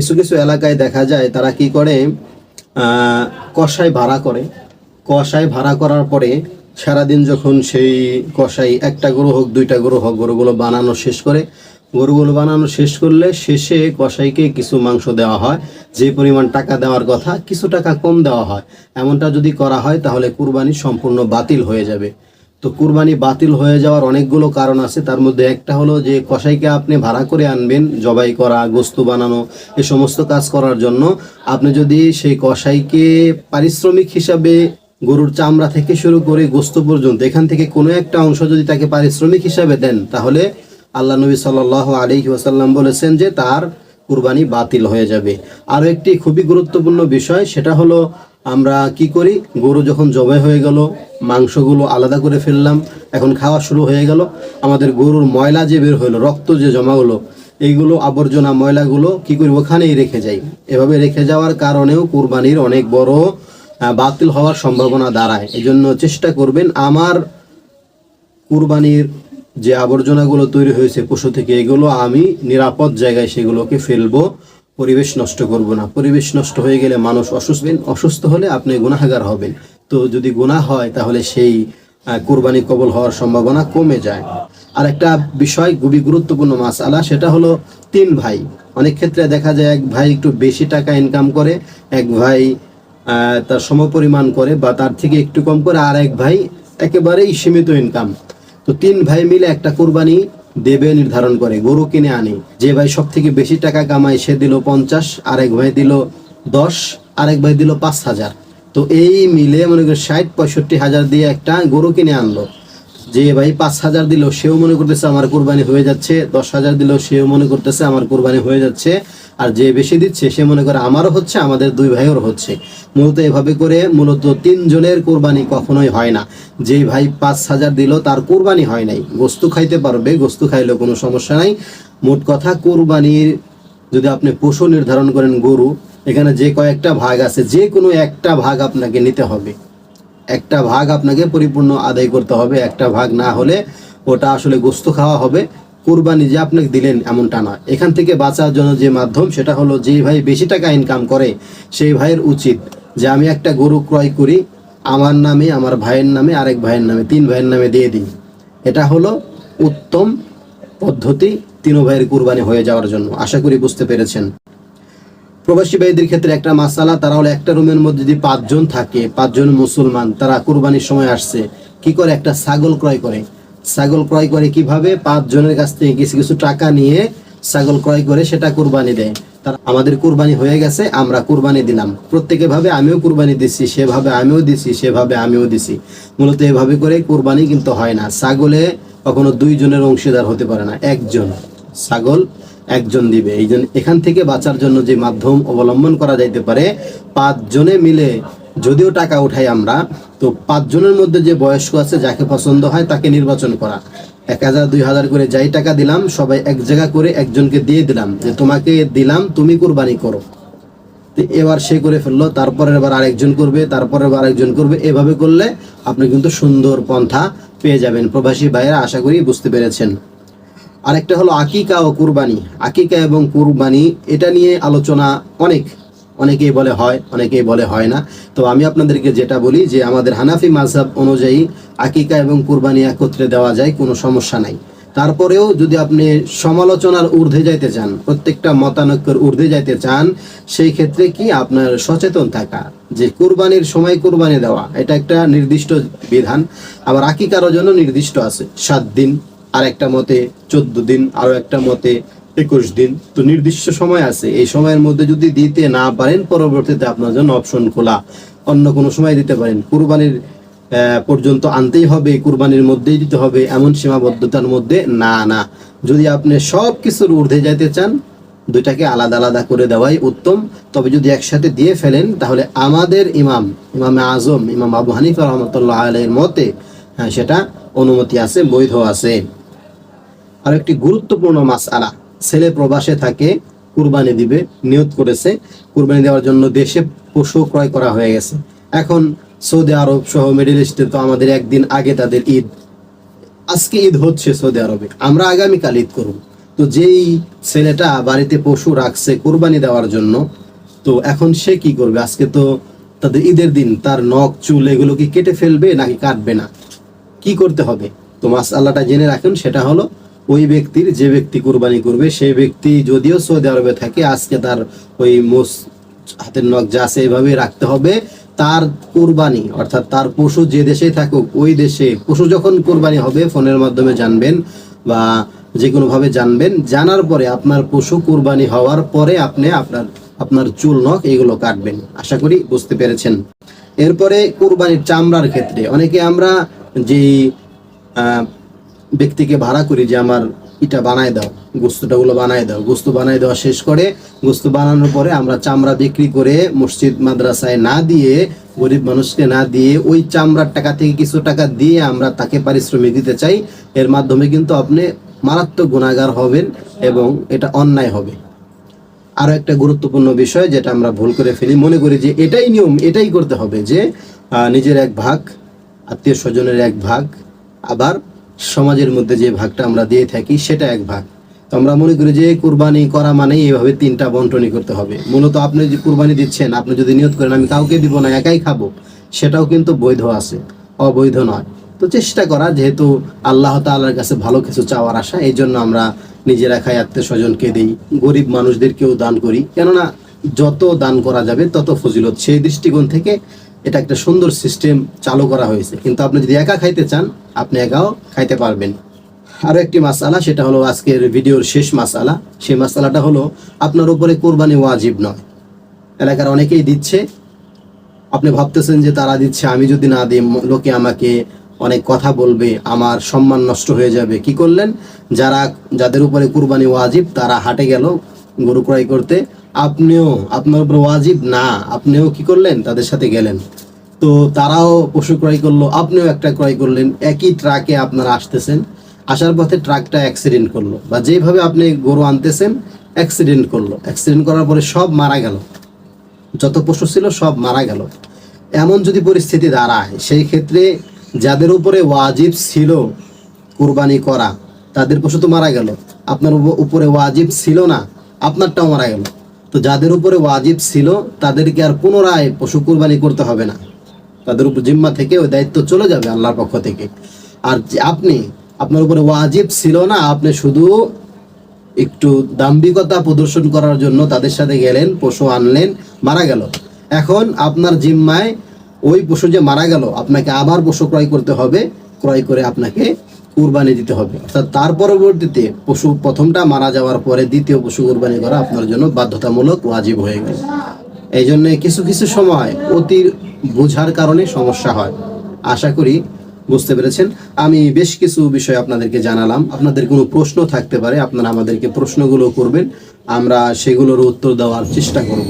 কিছু কিছু এলাকায় দেখা যায় তারা কি করে কষাই ভাড়া করে। কষাই ভাড়া করার পরে সারাদিন যখন সেই কষাই একটা গরু হোক, দুইটা গরু হোক, গরুগুলো বানানো শেষ করে, গরুগুলো বানানো শেষ করলে শেষে কষাইকে কিছু মাংস দেওয়া হয়। যে পরিমাণ টাকা দেওয়ার কথা, কিছু টাকা কম দেওয়া হয়। এমনটা যদি করা হয়, তাহলে কুরবানি সম্পূর্ণ বাতিল হয়ে যাবে। তো কুরবানি বাতিল হয়ে যাওয়ার অনেকগুলো কারণ আছে। তার মধ্যে একটা হলো যে কসাইকে আপনি ভাড়া করে আনবেন, জবাই করা, গোস্ত বানানো, এ সমস্ত কাজ করার জন্য। আপনি যদি সেই কসাইকে পারিশ্রমিক হিসাবে গরুর চামড়া থেকে শুরু করে গোস্ত পর্যন্ত, এখান থেকে কোনো একটা অংশ যদি তাকে পারিশ্রমিক হিসাবে দেন, তাহলে আল্লাহ নবী সাল আলী ওয়াসাল্লাম বলেছেন যে তার কুরবানি বাতিল হয়ে যাবে। আরও একটি খুবই গুরুত্বপূর্ণ বিষয়, সেটা হলো আমরা কি করি? গরু যখন জবাই হয়ে গেল, মাংসগুলো আলাদা করে ফেললাম, এখন খাওয়া শুরু হয়ে গেল। আমাদের গরুর ময়লা যে বের হলো, রক্ত যে জমা হলো এইগুলো আবর্জনা ময়লাগুলো কি করি? ওখানেই রেখে যাই। এভাবে রেখে যাওয়ার কারণেও কুরবানির অনেক বড় বাতিল হওয়ার সম্ভাবনা দাঁড়ায়। এই জন্য চেষ্টা করবেন আমার কুরবানির যে আবর্জনাগুলো তৈরি হয়েছে পশু থেকে, এগুলো আমি নিরাপদ জায়গায় সেগুলোকে ফেলব। পরিবেশ নষ্ট করব না। পরিবেশ নষ্ট হয়ে গেলে মানুষ অসুস্থ অসুস্থ হলে আপনি গুনাহগার হবেন। তো যদি গুনাহ হয়, তাহলে সেই কোরবানি কবল হওয়ার সম্ভাবনা কমে যায়। আর একটা বিষয়, খুবই গুরুত্বপূর্ণ মাসালা, সেটা হলো তিন ভাই। অনেক ক্ষেত্রে দেখা যায় এক ভাই একটু বেশি টাকা ইনকাম করে, এক ভাই তার সমপরিমাণ করে বা তার থেকে একটু কম করে, আর এক ভাই একেবারেই সীমিত ইনকাম তো তিন ভাই মিলে একটা কুরবানি দেবে নির্ধারণ করে, গরু কিনে আনি। যে ভাই সব থেকে বেশি টাকা কামায় সে দিল পঞ্চাশ, আরেক ভাই দিল দশ, আরেক ভাই দিল পাঁচ হাজার। তো এই মিলে মনে করি ষাট, পঁয়ষট্টি হাজার দিয়ে একটা গরু কিনে আনলো। যে ভাই পাঁচ হাজার দিল সেও মনে করতেছে আমার কুরবানি হয়ে যাচ্ছে, দশ হাজার দিল সেও মনে করতেছে আমার কুরবানি হয়ে যাচ্ছে, আর যে বেশি দিচ্ছে সে মনে করে আমারও হচ্ছে, আমাদের দুই ভাইয়ের হচ্ছে। মূলত এভাবে করে মূলত তিনজনের কোরবানি কখনোই হয় না। যে ভাই পাঁচ হাজার দিল তার কোরবানি হয় নাই। গোস্তু খাইতে পারবে, গোস্তু খাইলেও কোনো সমস্যা নাই। মোট কথা কোরবানির যদি আপনি পশু নির্ধারণ করেন গরু, এখানে যে কয়েকটা ভাগ আছে, যে কোনো একটা ভাগ আপনাকে নিতে হবে। একটা ভাগ আপনাকে পরিপূর্ণ আদায় করতে হবে, একটা ভাগ না হলে ওটা আসলে গোস্ত খাওয়া হবে। কুরবানি যে আপনাকে দিলেন এমনটা না। এখান থেকে বাঁচার জন্য যে মাধ্যম, সেটা হলো যে ভাই বেশি টাকা ইনকাম করে, সেই ভাইয়ের উচিত যে আমি একটা গরু ক্রয় করি, আমার নামে, আমার ভাইয়ের নামে, আরেক ভাইয়ের নামে, তিন ভাইয়ের নামে দিয়ে দিই। এটা হলো উত্তম পদ্ধতি তিন ভাইয়ের কুরবানি হয়ে যাওয়ার জন্য। আশা করি বুঝতে পেরেছেন। প্রবাসী ভাইদের ক্ষেত্রে একটা মাসালা, তারা হলো একটা রুমের মধ্যে যদি পাঁচজন থাকে, পাঁচজন মুসলমান, তারা কোরবানির সময় আসছে, কি করে? একটা ছাগল ক্রয় করে। ছাগল ক্রয় করে কীভাবে? পাঁচজনের কাছ থেকে কিছু কিছু টাকা নিয়ে ছাগল ক্রয় করে সেটা কোরবানি দেয়। তার, আমাদের কুরবানি হয়ে গেছে, আমরা কুরবানি দিলাম। প্রত্যেকে ভাবে, আমিও কোরবানি দিচ্ছি সেভাবে আমিও দিছি। সেভাবে আমিও দিছি। মূলত এভাবে করে কোরবানি কিন্তু হয় না। ছাগলে কখনো দুইজনের অংশীদার হতে পারে না, একজন। ছাগল একজন দিবে। এই জন্য এখান থেকে বাঁচার জন্য যে মাধ্যম অবলম্বন করা যাইতে পারে পাঁচজনে মিলে যদিও টাকা উঠাই আমরা, তো পাঁচজনের মধ্যে যে বয়স্ক আছে, যাকে পছন্দ হয় তাকে নির্বাচন করা। এক হাজার, দুই হাজার করে যাই টাকা দিলাম, সবাই এক জায়গা করে একজনকে দিয়ে দিলাম, যে তোমাকে দিলাম, তুমি কুরবানি করো। এবার সে করে ফেলল তারপরে এবার আরেকজন করবে তারপরে আবার আরেকজন করবে, এভাবে করলে আপনি কিন্তু সুন্দর পন্থা পেয়ে যাবেন। প্রবাসী ভাইয়েরা, আশা করি বুঝতে পেরেছেন। আরেকটা হলো আকিকা ও কুরবানি। আকিকা এবং কুরবানি, এটা নিয়ে আলোচনা অনেক, অনেকেই বলে হয়, অনেকেই বলে হয় না। তো আমি আপনাদেরকে যেটা বলি যে আমাদের হানাফি মাযহাব অনুযায়ী আকিকা এবং কুরবানি একত্রে দেওয়া যায়, কোনো সমস্যা নাই। তারপরেও যদি আপনি সমালোচনার ঊর্ধ্বে যাইতে চান, প্রত্যেকটা মতানৈক্যের ঊর্ধ্বে যাইতে চান, সেই ক্ষেত্রে কি আপনার সচেতন থাকা? যে কুরবানির সময় কুরবানি দেওয়া, এটা একটা নির্দিষ্ট বিধান। আবার আকিকারও জন্য নির্দিষ্ট আছে, সাত দিন। আর একটা মতে চোদ্দ দিন, আরও একটা মতে একুশ দিন। তো নির্দিষ্ট সময় আছে। এই সময়ের মধ্যে যদি দিতে না পারেন, পরবর্তীতে আপনার জন্য অপশন খোলা। অন্য কোনো সময় দিতে পারেন। কুরবানির পর্যন্ত আনতেই হবে, কুরবানির মধ্যেই দিতে হবে, এমন সীমাবদ্ধতার মধ্যে না না। যদি আপনি সব কিছুর ঊর্ধ্বে যাইতে চান, দুইটাকে আলাদা আলাদা করে দেওয়াই উত্তম। তবে যদি একসাথে দিয়ে ফেলেন, তাহলে আমাদের ইমাম ইমাম আজম, ইমাম আবু হানিফা রহমতুল্লাহ আলের মতে হ্যাঁ সেটা অনুমতি আছে, বৈধ আছে। আর একটি গুরুত্বপূর্ণ মাসআলা ছেলে প্রবাসে থাকে, কুরবানি দিবে, নিয়ত করেছে। কুরবানি দেওয়ার জন্য দেশে পশু ক্রয় করা হয়ে গেছে। এখন সৌদি আরব সহ মিডিল ইস্টে তো আমাদের একদিন আগে তাদের ঈদ। আজকে ঈদ হচ্ছে সৌদি আরবে। আমরা আগামীকাল ঈদ করব। তো তো যেই ছেলেটা বাড়িতে পশু রাখছে কোরবানি দেওয়ার জন্য, তো এখন সে কি করবে? আজকে তো তাদের ঈদের দিন, তার নখ, চুল, এগুলো কি কেটে ফেলবে নাকি কাটবে না? কি করতে হবে? তো মাস আল্লাহটা জেনে রাখুন, সেটা হলো ওই ব্যক্তির যে ব্যক্তি কোরবানি করবে, সেই ব্যক্তি যদিও সৌদি আরবে থাকে, আজকে তার ওই মোস হাতের নখ যা আছে এইভাবে রাখতে হবে। তার কোরবানি, অর্থাৎ তার পশু যে দেশেই থাকুক, ওই দেশে পশু যখন কোরবানি হবে, ফোনের মাধ্যমে জানবেন বা যে কোনো ভাবে জানবেন, জানার পরে আপনার পশু কোরবানি হওয়ার পরে আপনি আপনার আপনার চুল, নখ এগুলো কাটবেন। আশা করি বুঝতে পেরেছেন। এরপরে কোরবানির চামড়ার ক্ষেত্রে, অনেকে আমরা যেই ব্যক্তিকে ভাড়া করি যে আমার এটা বানায় দাও, গোস্তটা গুলো বানায় দাও। গোস্ত বানায় দেওয়া শেষ করে গোস্ত বানানোর পরে আমরা চামড়া বিক্রি করে মসজিদ, মাদ্রাসায় না দিয়ে, গরিব মানুষকে না দিয়ে, ওই চামড়ার টাকা থেকে কিছু টাকা দিয়ে আমরা তাকে পারিশ্রমিক দিতে চাই। এর মাধ্যমে কিন্তু আপনি মারাত্মক গুণাগার হবেন এবং এটা অন্যায় হবে। আরও একটা গুরুত্বপূর্ণ বিষয় যেটা আমরা ভুল করে ফেলি, মনে করি যে এটাই নিয়ম, এটাই করতে হবে যে নিজের এক ভাগ, আত্মীয় স্বজনের এক ভাগ, আবার সমাজের মধ্যে যে ভাগটা আমরা দিয়ে থাকি, সেটা এক ভাগ। তো আমরা মনে করি যে কুরবানি করা মানে এইভাবে তিনটা বন্টনি করতে হবে। মূলত আপনি যে কুরবানি দিচ্ছেন, আপনি যদি নিয়ত করেন, আমি কাউকে দিব না, একাই খাব, সেটাও কিন্তু বৈধ আছে, অবৈধ নয়। তো চেষ্টা করা, যেহেতু আল্লাহ তাআলার কাছে ভালো কিছু চাওয়ার আশা, এই জন্য আমরা নিজেরা খাই আত্মীয় স্বজনকে দিই, গরিব মানুষদেরকেও দান করি। কেননা যত দান করা যাবে, তত ফজিলত। সেই দৃষ্টিকোণ থেকে এটা একটা সুন্দর সিস্টেম চালু করা হয়েছে। কিন্তু আপনি যদি একা খাইতে চান, আপনি একাও খাইতে পারবেন। আরও একটি মাসালা, সেটা হলো আজকের ভিডিওর শেষ মাসালা। সেই মাসালাটা হলো, আপনার উপরে কোরবানি ওয়াজিব নয়। এলাকার অনেকেই দিচ্ছে। আপনি ভাবতেছেন যে তারা দিচ্ছে, আমি যদি না দিই, লোকে আমাকে অনেক কথা বলবে, আমার সম্মান নষ্ট হয়ে যাবে। কি করলেন? যারা, যাদের উপরে কুরবানি ওয়াজিব, তারা হাটে গেল, গরু ক্রয় করতে। আপনিও, আপনার উপর ওয়াজিব? না। আপনিও কি করলেন? তাদের সাথে গেলেন। তো তারাও পশু ক্রয় করল, আপনিও একটা ক্রয় করলেন। একই ট্রাকে আপনারা আসতেছেন। আসার পথে ট্রাকটা অ্যাক্সিডেন্ট করল বা যেভাবে আপনি গরু আনতেছেন অ্যাক্সিডেন্ট করল। অ্যাক্সিডেন্ট করার পরে সব মারা গেল। যত পশু ছিল সব মারা গেল। এমন যদি পরিস্থিতি দাঁড়ায়, সেই ক্ষেত্রে যাদের উপরে ওয়াজিব ছিল কুরবানি করা, তাদের পশু তো মারা গেল। আপনার উপরে ওয়াজিব ছিল না, আপনারটাও মারা গেল। তো যাদের উপরে ওয়াজিব ছিল, তাদেরকে আর পুনরায় পশু কুরবানি করতে হবে না। তাদের উপর জিম্মা থেকে ওই দায়িত্ব চলে যাবে আল্লাহর পক্ষ থেকে। আর আপনি, আপনার উপরে ওয়াজিব ছিল না, আপনি শুধু একটু দাম্ভিকতা প্রদর্শন করার জন্য তাদের সাথে গেলেন, পশু আনলেন, মারা গেল। এখন আপনার জিম্মায় ওই পশু যে মারা গেল, আপনাকে আবার পশু ক্রয় করতে হবে, ক্রয় করে আপনাকে কুরবানি দিতে হবে। অর্থাৎ তার পরবর্তীতে পশু প্রথমটা মারা যাওয়ার পরে দ্বিতীয় পশু কুরবানি করা আপনার জন্য বাধ্যতামূলক ওয়াজিব হয়ে গেল। এই জন্য কিছু কিছু সময় অতি বোঝার কারণে সমস্যা হয়। আশা করি বুঝতে পেরেছেন। আমি বেশ কিছু বিষয় আপনাদেরকে জানালাম। আপনাদের কোনো প্রশ্ন থাকতে পারে, আপনারা আমাদেরকে প্রশ্নগুলো করবেন। আমরা সেগুলোর উত্তর দেওয়ার চেষ্টা করব।